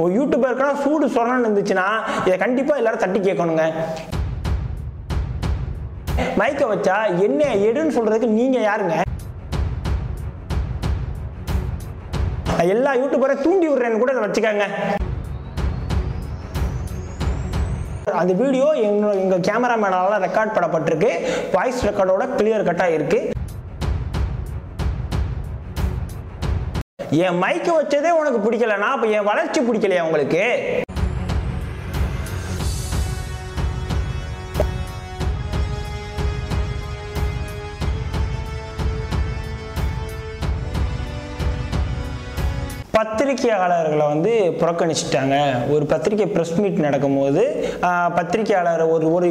ஒரு யூடியூபருக்கெல்லாம் சூடு சொல்லணும்னு இருந்துச்சுன்னா இதை கண்டிப்பாக எல்லாரும் தட்டி கேட்கணுங்க. மைக்கை வச்சா என்ன எடுன்னு சொல்றதுக்கு நீங்க யாருங்க? எல்லா யூடியூபரை தூண்டி விடுறேன்னு கூட இதை வச்சுக்கோங்க. அந்த வீடியோ எங்க எங்க கேமராமேனால ரெக்கார்ட் பண்ணப்பட்டிருக்கு. வாய்ஸ் ரெக்கார்டோட கிளியர் கட்டாக இருக்குது என் மைக்கை வச்சதே உனக்கு பிடிக்கலனா அப்போ என் வளர்ச்சி பிடிக்கலையா உங்களுக்கு? பத்திரிகையாளர்களை வந்து புறக்கணிச்சிட்டாங்க. ஒரு பத்திரிகை ப்ரெஸ் மீட் நடக்கும்போது பத்திரிகையாளர் ஒரு ஒரு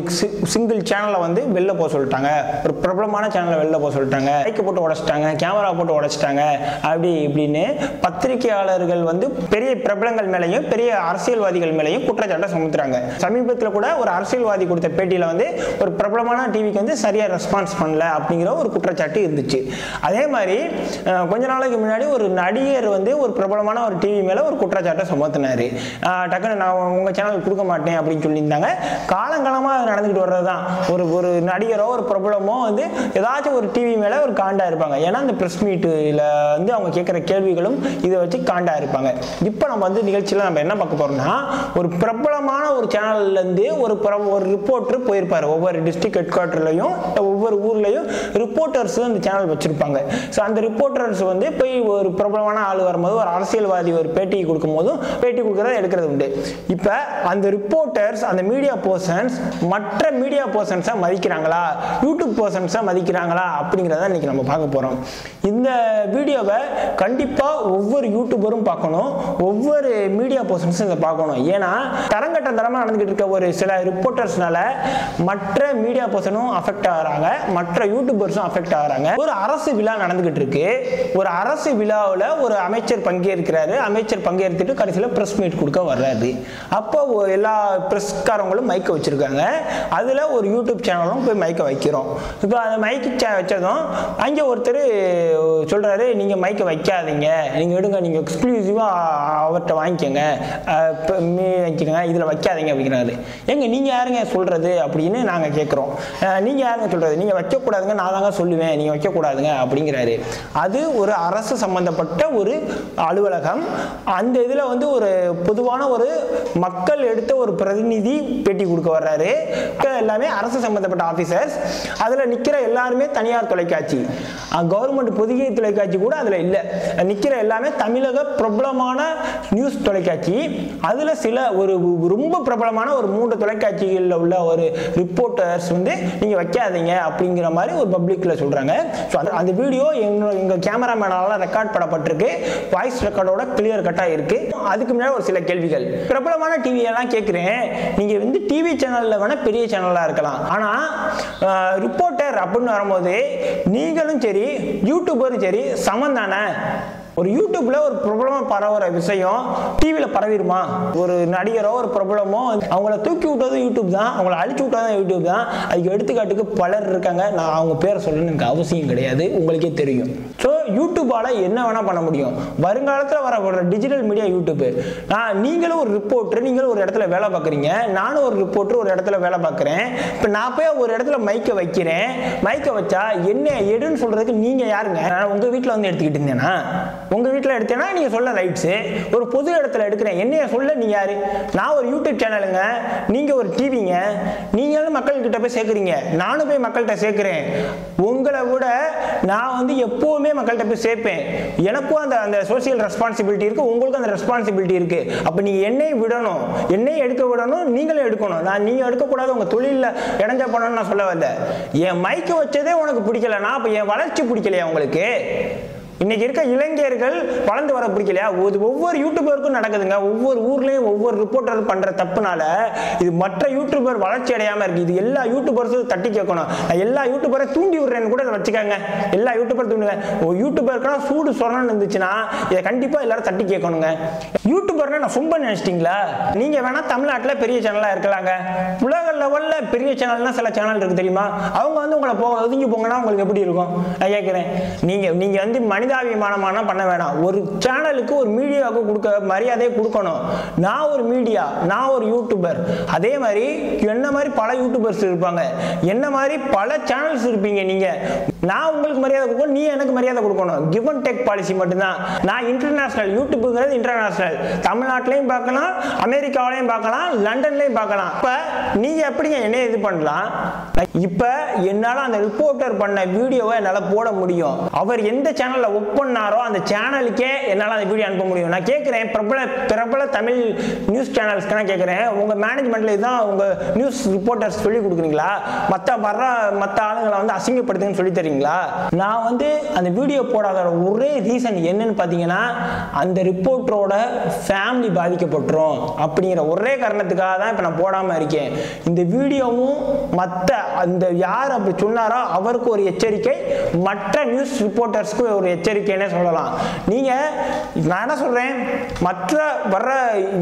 சிங்கிள் சேனலை வந்து வெளில போக சொல்லிட்டாங்க. ஒரு பிரபலமான சேனலை வெளில போக சொல்லிட்டாங்க. மைக்கை போட்டு உடச்சிட்டாங்க கேமரா போட்டு உடச்சிட்டாங்க அப்படி இப்படின்னு பத்திரிகையாளர்கள் வந்து பெரிய பிரபலங்கள் மேலேயும் பெரிய அரசியல்வாதிகள் மேலேயும் குற்றச்சாட்டை சுமத்துறாங்க. சமீபத்தில் கூட ஒரு அரசியல்வாதி கொடுத்த பேட்டியில் வந்து ஒரு பிரபலமான டிவிக்கு வந்து சரியாக ரெஸ்பான்ஸ் பண்ணல அப்படிங்கிற ஒரு குற்றச்சாட்டு இருந்துச்சு. அதே மாதிரி கொஞ்ச நாளைக்கு முன்னாடி ஒரு நடிகர் வந்து ஒரு பிரபல பிரபலமான ஒரு டிவி மேலே ஒரு குற்றச்சாட்டை சுமத்தினார். டக்குன்னு நான் உங்கள் சேனல் கொடுக்க மாட்டேன் அப்படின்னு சொல்லியிருந்தாங்க. காலங்காலமாக நடந்துக்கிட்டு வர்றது தான் ஒரு ஒரு நடிகரோ ஒரு பிரபலமோ வந்து ஏதாச்சும் ஒரு டிவி மேலே ஒரு காண்டாக இருப்பாங்க. ஏன்னா அந்த ப்ரெஸ் மீட்டில் வந்து அவங்க கேட்குற கேள்விகளும் இதை வச்சு காண்டாக இருப்பாங்க. இப்போ நம்ம வந்து நிகழ்ச்சியில் நம்ம என்ன பார்க்க போகிறோம்னா ஒரு பிரபலமான ஒரு சேனல்லேருந்து ஒரு பிர- ஒரு ரிப்போர்ட்ரு போயிருப்பார். ஒவ்வொரு டிஸ்ட்ரிக்ட் ஹெட் குவார்ட்டர்லையும் ஒவ்வொரு ஊர்லேயும் ரிப்போர்ட்டர்ஸ் அந்த சேனல் வச்சுருப்பாங்க. ஸோ அந்த ரிப்போர்ட்டர்ஸ் வந்து போய் ஒரு பிரபலமான ஆள் வரும்போது ஒரு அரசியல்வாதி ஒரு பேட்டி கொடுக்கும் போதும் பேட்டி கொடுக்கறத எடுக்கிறது உண்டு. இப்போ அந்த ரிப்போர்ட்டர்ஸ் அந்த மீடியா பர்சன்ஸ் மற்ற மீடியா பர்சன்ஸை மதிக்கிறாங்களா? யூடியூப் பர்சன்ஸை மதிக்கிறாங்களா? அப்படிங்கிறத இன்னைக்கு நம்ம பார்க்க போகிறோம் இந்த வீடியோவை கண்டிப்பாக ஒவ்வொரு யூடியூபரும் பார்க்கணும். ஒவ்வொரு மீடியா பர்சன்ஸும் இதை பார்க்கணும். ஏன்னா தரங்கட்ட தரமாக நடந்துகிட்டு இருக்க ஒரு சில ரிப்போர்ட்டர்ஸ்னால மற்ற மீடியா பர்சனும் அஃபெக்ட் ஆகிறாங்க மற்ற யூடியூபர்ஸும் அஃபெக்ட் ஆகுறாங்க. ஒரு அரசு விழா நடந்துகிட்டு இருக்கு. ஒரு அரசு விழாவில் ஒரு அமைச்சர் பங்கேற்கிறாரு அமைச்சர் பங்கேற்றுட்டு கடைசியில் ப்ரெஸ் மீட் கொடுக்க வர்றாரு. அப்போ எல்லா ப்ரெஸ்காரங்களும் மைக்க வச்சிருக்காங்க. அதில் ஒரு யூடியூப் சேனலும் போய் மைக்கை வைக்கிறோம். இப்போ அந்த மைக்கு வச்சதும் அங்கே ஒருத்தர் சொல்கிறாரு நீங்கள் மைக்கை வைக்காதீங்க. நீங்கள் எடுங்க நீங்கள் எக்ஸ்க்ளூசிவாக அவர்கிட்ட வாங்கிக்கோங்க. மீ வாங்கிக்கோங்க இதில் வைக்காதீங்க அப்படிங்கிறாரு. எங்க நீங்கள் யாருங்க சொல்கிறது அப்படின்னு நாங்கள் கேட்குறோம் நீங்கள் யாருங்க சொல்கிறது நீங்கள் வைக்கக்கூடாதுங்க. நான் தாங்க சொல்லுவேன். நீங்கள் வைக்கக்கூடாதுங்க அப்படிங்கிறாரு. அது ஒரு அரசு சம்பந்தப்பட்ட ஒரு அலுவலக அலுவலகம். அந்த இதில் வந்து ஒரு பொதுவான ஒரு மக்கள் எடுத்த ஒரு பிரதிநிதி பேட்டி கொடுக்க வர்றாரு. எல்லாமே அரசு சம்பந்தப்பட்ட ஆஃபீஸர்ஸ் அதில் நிற்கிற எல்லாருமே தனியார் தொலைக்காட்சி. கவர்மெண்ட் பொதிகை தொலைக்காட்சி கூட அதில் இல்லை. நிற்கிற எல்லாமே தமிழக பிரபலமான நியூஸ் தொலைக்காட்சி. அதில் சில ஒரு ரொம்ப பிரபலமான ஒரு மூன்று தொலைக்காட்சிகளில் உள்ள ஒரு ரிப்போர்ட்டர்ஸ் வந்து நீங்கள் வைக்காதீங்க அப்படிங்கிற மாதிரி ஒரு பப்ளிக்கில் சொல்கிறாங்க ஸோ அந்த அந்த வீடியோ எங்க எங்கள் கேமராமேனால் ரெக்கார்ட் பண்ணப்பட்டிருக்கு. வாய்ஸ் ரெக்கார்டோட கிளியர் கட்டாக இருக்கு. அதுக்கு முன்னாடி ஒரு சில கேள்விகள். பிரபலமான டிவி எல்லாம் கேட்குறேன் நீங்கள் வந்து டிவி சேனலில் வேணால் பெரிய சேனலாக இருக்கலாம். ஆனால் ரிப்போர்ட்டர் அப்படின்னு வரும்போது நீங்களும் சரி யூடியூபரும் சரி சமம் தானே? ஒரு யூடியூப்ல ஒரு பிரபலமாக பரவுற விஷயம் டிவியில் பரவிடுமா? ஒரு நடிகரோ ஒரு பிரபலமோ அவங்கள தூக்கி விட்டதும் யூடியூப் தான் அவங்கள அழிச்சு விட்டதும் யூடியூப் தான். அதுக்கு எடுத்துக்காட்டுக்கு பலர் இருக்காங்க. நான் அவங்க பேரை சொல்லணும்னு எனக்கு அவசியம் கிடையாது. உங்களுக்கே தெரியும். ஸோ யூடியூபால என்ன வேணா பண்ண முடியும். வருங்காலத்தில் வர டிஜிட்டல் மீடியா யூடியூப் நான் நீங்களும் ஒரு ரிப்போர்ட்டர் நீங்களும் ஒரு இடத்துல வேலை பார்க்குறீங்க. நானும் ஒரு ரிப்போர்ட்டர் ஒரு இடத்துல வேலை பார்க்குறேன். இப்போ நான் போய் ஒரு இடத்துல மைக்கை வைக்கிறேன். மைக்கை வச்சா என்ன எடுன்னு சொல்றதுக்கு நீங்கள் யாருங்க? நான் உங்கள் வீட்டில் வந்து எடுத்துக்கிட்டு இருந்தேன்னா உங்கள் வீட்டில் எடுத்தேன்னா நீங்கள் சொல்ல ரைட்ஸு ஒரு பொது இடத்துல எடுக்கிறேன் என்னைய சொல்ல நீ யார்? நான் ஒரு யூடியூப் சேனலுங்க நீங்கள் ஒரு டிவிங்க நீங்களும் மக்கள்கிட்ட போய் சேர்க்குறீங்க. நானும் போய் மக்கள்கிட்ட சேர்க்குறேன். உங்களை விட நான் வந்து எப்போவுமே மக்கள்கிட்ட போய் சேர்ப்பேன். எனக்கும் அந்த அந்த சோசியல் ரெஸ்பான்சிபிலிட்டி இருக்குது உங்களுக்கும் அந்த ரெஸ்பான்சிபிலிட்டி இருக்குது அப்போ நீங்கள் என்னையும் விடணும். என்னையும் எடுக்க விடணும். நீங்களும் எடுக்கணும். நான் நீங்கள் எடுக்கக்கூடாது. உங்கள் தொழிலில் இணைஞ்ச பண்ணணும்னு நான் சொல்ல வரல என் மைக்கை வச்சதே உனக்கு பிடிக்கலனா அப்போ என் வளர்ச்சி பிடிக்கலையா உங்களுக்கு? இன்னைக்கு இருக்க இளைஞர்கள் வளர்ந்து வர பிடிக்கலையா? இது ஒவ்வொரு யூடியூபருக்கும் நடக்குதுங்க. ஒவ்வொரு ஊர்லயும் ஒவ்வொரு ரிப்போர்ட்டர் பண்ற தப்புனால இது மற்ற யூடியூபர் வளர்ச்சி அடையாம இருக்கு. இது எல்லா யூடியூபர்ஸும் தட்டி கேட்கணும். எல்லா யூடியூபரை தூண்டி விடுறேன்னு கூட வச்சுக்காங்க. எல்லா யூடியூபர் தூண்டுவேன் ஒரு யூடியூபருக்கெல்லாம் சூடு சொல்லணும்னு இருந்துச்சுன்னா இதை கண்டிப்பா எல்லாரும் தட்டி கேட்கணுங்க. யூடியூபர்னா நான் சும்ப நினைச்சிட்டீங்களா? நீங்க வேணா தமிழ்நாட்டில் பெரிய சேனலா இருக்கலாங்க. உலக லெவல்ல பெரிய சேனல்னா சில சேனல் இருக்கு தெரியுமா? அவங்க வந்து உங்களை போக ஒதுங்கி போங்கன்னா உங்களுக்கு எப்படி இருக்கும்? நான் கேட்குறேன். நீங்க நீங்க வந்து மணி மனிதாபிமானமான பண்ண வேணாம். ஒரு சேனலுக்கு ஒரு மீடியாவுக்கு கொடுக்க மரியாதையை கொடுக்கணும். நான் ஒரு மீடியா நான் ஒரு யூடியூபர் அதே மாதிரி என்ன மாதிரி பல யூடியூபர்ஸ் இருப்பாங்க. என்ன மாதிரி பல சேனல்ஸ் இருப்பீங்க நீங்க. நான் உங்களுக்கு மரியாதை கொடுக்கணும் நீ எனக்கு மரியாதை கொடுக்கணும். கிவ் அண்ட் டேக் பாலிசி மட்டும்தான். நான் இன்டர்நேஷனல் யூடியூப்புங்கிறது இன்டர்நேஷனல் தமிழ்நாட்டிலையும் பார்க்கலாம் அமெரிக்காவிலையும் பார்க்கலாம் லண்டன்லையும் பார்க்கலாம். இப்போ நீங்க எப்படிங்க என்ன இது பண்ணலாம்? இப்போ என்னால் அந்த ரிப்போர்ட்டர் பண்ண வீடியோவை என்னால் போட முடியும். அவர் எந்த சேனலில் ஒர்க் பண்ணாரோ அந்த சேனலுக்கே என்னால் அந்த வீடியோ அனுப்ப முடியும். நான் கேட்குறேன் பிரபல பிரபல தமிழ் நியூஸ் சேனல்ஸ்க்கு நான் கேட்குறேன் உங்கள் மேனேஜ்மெண்ட்டில் இதுதான் உங்கள் நியூஸ் ரிப்போர்ட்டர்ஸ் சொல்லி கொடுக்குறீங்களா? மற்ற வர்ற மற்ற ஆளுங்களை வந்து அசிங்கப்படுத்துங்கன்னு சொல்லி தரீங்களா? நான் வந்து அந்த வீடியோ போடாத ஒரே ரீசன் என்னன்னு பார்த்தீங்கன்னா அந்த ரிப்போர்ட்டரோட ஃபேமிலி பாதிக்கப்பட்டுரும். அப்படிங்கிற ஒரே காரணத்துக்காக தான் இப்போ நான் போடாமல் இருக்கேன். இந்த வீடியோவும் மற்ற அந்த யார் அப்படி சொன்னாரோ அவருக்கு ஒரு எச்சரிக்கை மற்ற நியூஸ் ரிப்போர்ட்டர்ஸ்க்கு ஒரு எச்சரிக்கைன்னே சொல்லலாம். நீங்கள் நான் என்ன சொல்கிறேன் மற்ற வர்ற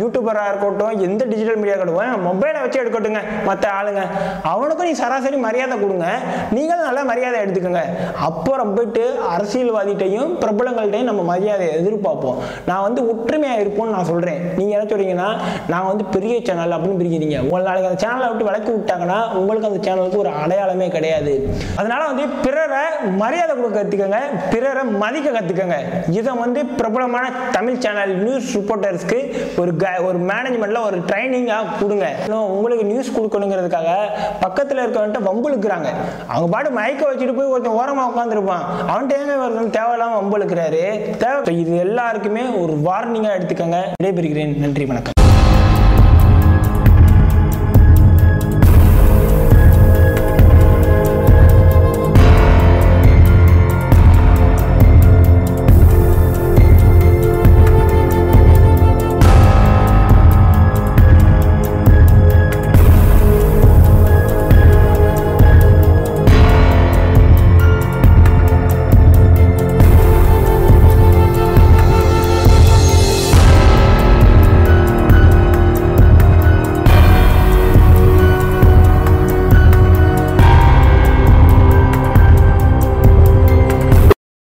யூடியூபராக இருக்கட்டும் எந்த டிஜிட்டல் மீடியா இருக்கட்டும் மொபைலை வச்சு எடுக்கட்டுங்க மற்ற ஆளுங்க. அவனுக்கும் நீ சராசரி மரியாதை கொடுங்க. நீங்களும் நல்லா மரியாதை எடுத்துக்கோங்க. அப்புறம் போயிட்டு அரசியல்வாதிகிட்டையும் பிரபலங்கள்கிட்டையும் நம்ம மரியாதை எதிர்பார்ப்போம். நான் வந்து ஒற்றுமையாக இருப்போம்னு நான் சொல்கிறேன் நீங்கள் என்ன சொல்கிறீங்கன்னா நான் வந்து பெரிய சேனல் அப்படின்னு பிரிக்கிறீங்க. உங்களை நாளைக்கு அந்த சேனலை விட்டு விளக்கி விட்டாங்கன்னா உங்களுக்கு அந்த சேனல் சேனலுக்கு ஒரு அடையாளமே கிடையாது. அதனால வந்து பிறரை மரியாதை கொடுக்க கற்றுக்கங்க பிறரை மதிக்க கற்றுக்கங்க இதை வந்து பிரபலமான தமிழ் சேனல் நியூஸ் ரிப்போர்ட்டர்ஸ்க்கு ஒரு க ஒரு மேனேஜ்மெண்ட்டில் ஒரு ட்ரைனிங்காக கொடுங்க. உங்களுக்கு நியூஸ் கொடுக்கணுங்கிறதுக்காக பக்கத்தில் இருக்கவன்ட்ட வம்புழுக்கிறாங்க. அவங்க பாட்டு மயக்க வச்சுட்டு போய் ஒருத்தன் ஓரமாக உட்காந்துருப்பான் அவன்கிட்ட ஏங்க ஒருத்தன் தேவையில்லாமல் வம்புழுக்கிறாரு? தேவை இது எல்லாருக்குமே ஒரு வார்னிங்காக எடுத்துக்கங்க. விடைபெறுகிறேன். நன்றி வணக்கம்.